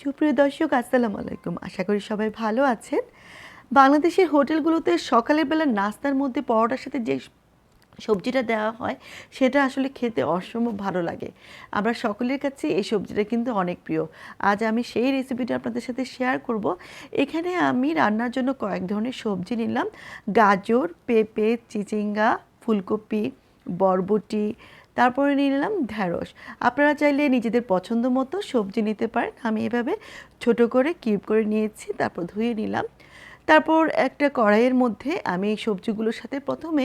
সুপ্রিয় দর্শক, আসসালামু আলাইকুম। আশা করি সবাই ভালো আছেন। বাংলাদেশের হোটেলগুলোতে সকালের বেলা নাস্তার মধ্যে পরোটার সাথে যে সবজিটা দেওয়া হয়, সেটা আসলে খেতে অসম্ভব ভালো লাগে। আমরা সকলের কাছে এই সবজিটা কিন্তু অনেক প্রিয়। আজ আমি সেই রেসিপিটা আপনাদের সাথে শেয়ার করব। এখানে আমি রান্নার জন্য কয়েক ধরনের সবজি নিলাম। গাজর, পেঁপে, চিচিঙ্গা, ফুলকপি, বরবটি তারপরে নিয়ে নিলাম ঢ্যাঁড়স। আপনারা চাইলে নিজেদের পছন্দ মতো সবজি নিতে পারেন। আমি এভাবে ছোট করে কিউব করে নিয়েছি, তারপর ধুয়ে নিলাম। তারপর একটা কড়াইয়ের মধ্যে আমি এই সবজিগুলোর সাথে প্রথমে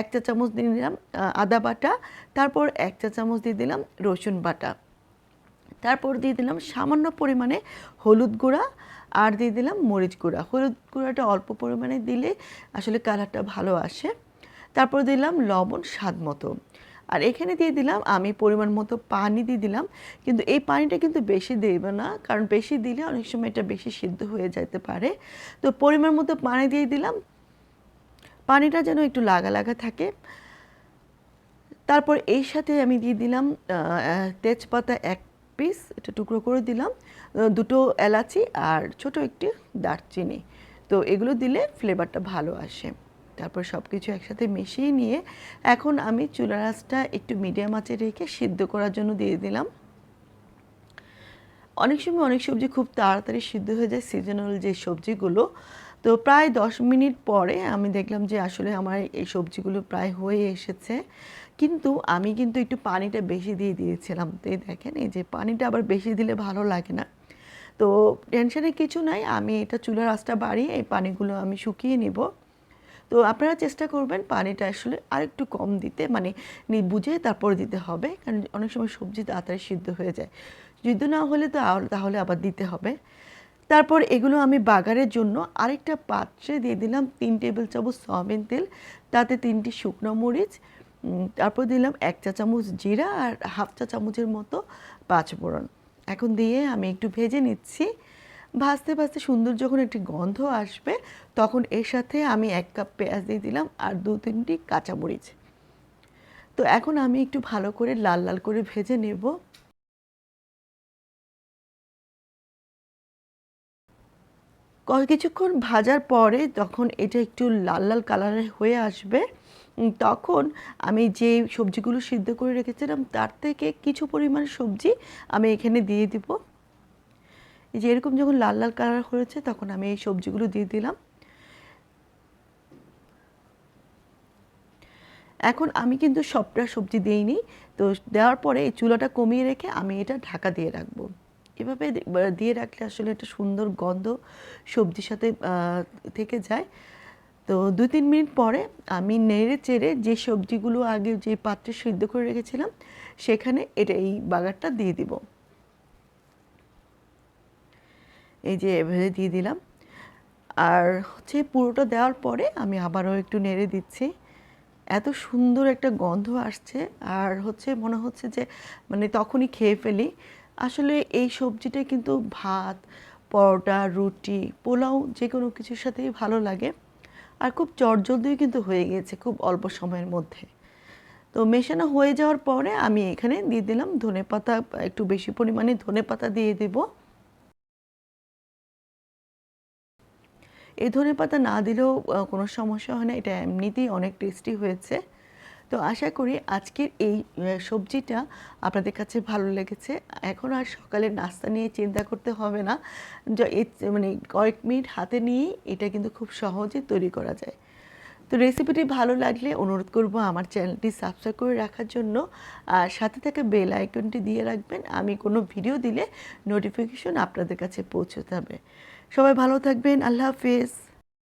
এক চা চামচ দিয়ে নিলাম আদা বাটা। তারপর এক চা চামচ দিয়ে দিলাম রসুন বাটা। তারপর দিয়ে দিলাম সামান্য পরিমাণে হলুদ গুঁড়া আর দিয়ে দিলাম মরিচ গুঁড়া। হলুদ গুঁড়াটা অল্প পরিমাণে দিলে আসলে কালারটা ভালো আসে। তারপর দিলাম লবণ স্বাদ মতো। আর এখানে দিয়ে দিলাম আমি পরিমাণ মতো পানি দিয়ে দিলাম। কিন্তু এই পানিটা কিন্তু বেশি দেব না, কারণ বেশি দিলে অনেক সময় এটা বেশি সিদ্ধ হয়ে যেতে পারে। তো পরিমাণ মতো পানি দিয়ে দিলাম। পানিটা যেন একটু লাগা লাগা থাকে। তারপর এই সাথে আমি দিয়ে দিলাম তেজপাতা এক পিস, এটা টুকরো করে দিলাম। দুটো এলাচি আর ছোট একটি দারচিনি। তো এগুলো দিলে ফ্লেভারটা ভালো আসে। তারপর সব কিছু একসাথে মিশিয়ে নিয়ে এখন আমি চুলা রাসটা একটু মিডিয়াম আঁচে রেখে সিদ্ধ করার জন্য দিয়ে দিলাম। অনেক সময় অনেক সবজি খুব তাড়াতাড়ি সিদ্ধ হয়ে যায় সিজনাল যে সবজিগুলো। তো প্রায় দশ মিনিট পরে আমি দেখলাম যে আসলে আমার এই সবজিগুলো প্রায় হয়ে এসেছে। কিন্তু আমি কিন্তু একটু পানিটা বেশি দিয়ে দিয়েছিলাম। তো দেখেন, এই যে পানিটা আবার বেশি দিলে ভালো লাগে না। তো টেনশনের কিছু নাই, আমি এটা চুলার আঁচটা বাড়িয়ে এই পানিগুলো আমি শুকিয়ে নেব। তো আপনারা চেষ্টা করবেন পানিটা আসলে আরেকটু কম দিতে মানে বুঝে তারপরে দিতে হবে, কারণ অনেক সময় সবজি তাড়াতাড়ি সিদ্ধ হয়ে যায়। সিদ্ধ না হলে তো তাহলে আবার দিতে হবে। তারপর এগুলো আমি বাগারের জন্য আরেকটা পাত্রে দিয়ে দিলাম তিন টেবিল চামচ সয়াবিন তেল, তাতে তিনটি শুকনো মরিচ তারপর দিলাম এক চা চামচ জিরা আর হাফ চা চামচের মতো পাঁচ পাঁচফোড়ন। এখন দিয়ে আমি একটু ভেজে নিচ্ছি। ভাজতে ভাজতে সুন্দর যখন একটি গন্ধ আসবে, তখন এর সাথে আমি এক কাপ পেঁয়াজ দিয়ে দিলাম আর দু তিনটি কাঁচামরিচ। তো এখন আমি একটু ভালো করে লাল লাল করে ভেজে নেব। কিছুক্ষণ ভাজার পরে যখন এটা একটু লাল লাল কালারের হয়ে আসবে তখন আমি যে সবজিগুলো সিদ্ধ করে রেখেছিলাম, তার থেকে কিছু পরিমাণ সবজি আমি এখানে দিয়ে দিব। যে এরকম যখন লাল লাল কালার হয়েছে, তখন আমি এই সবজিগুলো দিয়ে দিলাম। এখন আমি কিন্তু সবটা সবজি দিইনি। তো দেওয়ার পরে এই চুলাটা কমিয়ে রেখে আমি এটা ঢাকা দিয়ে রাখব। এভাবে দিয়ে রাখলে আসলে একটা সুন্দর গন্ধ সবজির সাথে থেকে যায়। তো দু তিন মিনিট পরে আমি নেড়ে চেড়ে যে সবজিগুলো আগে যে পাত্রে সিদ্ধ করে রেখেছিলাম, সেখানে এটা এই বাগারটা দিয়ে দিব। এই যে এভাবে দিয়ে দিলাম। আর হচ্ছে পুরোটা দেওয়ার পরে আমি আবারও একটু নেড়ে দিচ্ছি। এত সুন্দর একটা গন্ধ আসছে। আর হচ্ছে মনে হচ্ছে যে মানে তখনই খেয়ে ফেলি। আসলে এই সবজিটা কিন্তু ভাত, পরোটা, রুটি, পোলাও যে কোনো কিছুর সাথেই ভালো লাগে। আর খুব চটজলদিও কিন্তু হয়ে গিয়েছে খুব অল্প সময়ের মধ্যে। তো মেশানো হয়ে যাওয়ার পরে আমি এখানে দিয়ে দিলাম ধনেপাতা, একটু বেশি পরিমাণে ধনেপাতা দিয়ে দেবো। এই ধনে পাতা না দিলেও কোনো সমস্যা হয় না। এটা এমনিতেই অনেক টেস্টি হয়েছে। তো আশা করি আজকের এই সবজিটা আপনাদের কাছে ভালো লেগেছে। এখন আর সকালের নাস্তা নিয়ে চিন্তা করতে হবে না। মানে কয়েক মিনিট হাতে নিয়েই এটা কিন্তু খুব সহজে তৈরি করা যায়। তো রেসিপিটি ভালো লাগলে অনুরোধ করব আমার চ্যানেলটি সাবস্ক্রাইব করে রাখার জন্য। আর সাথে থেকে বেল আইকনটি দিয়ে রাখবেন। আমি কোনো ভিডিও দিলে নোটিফিকেশন আপনাদের কাছে পৌঁছতে হবে। সবাই ভালো থাকবেন। আল্লাহ হাফিজ।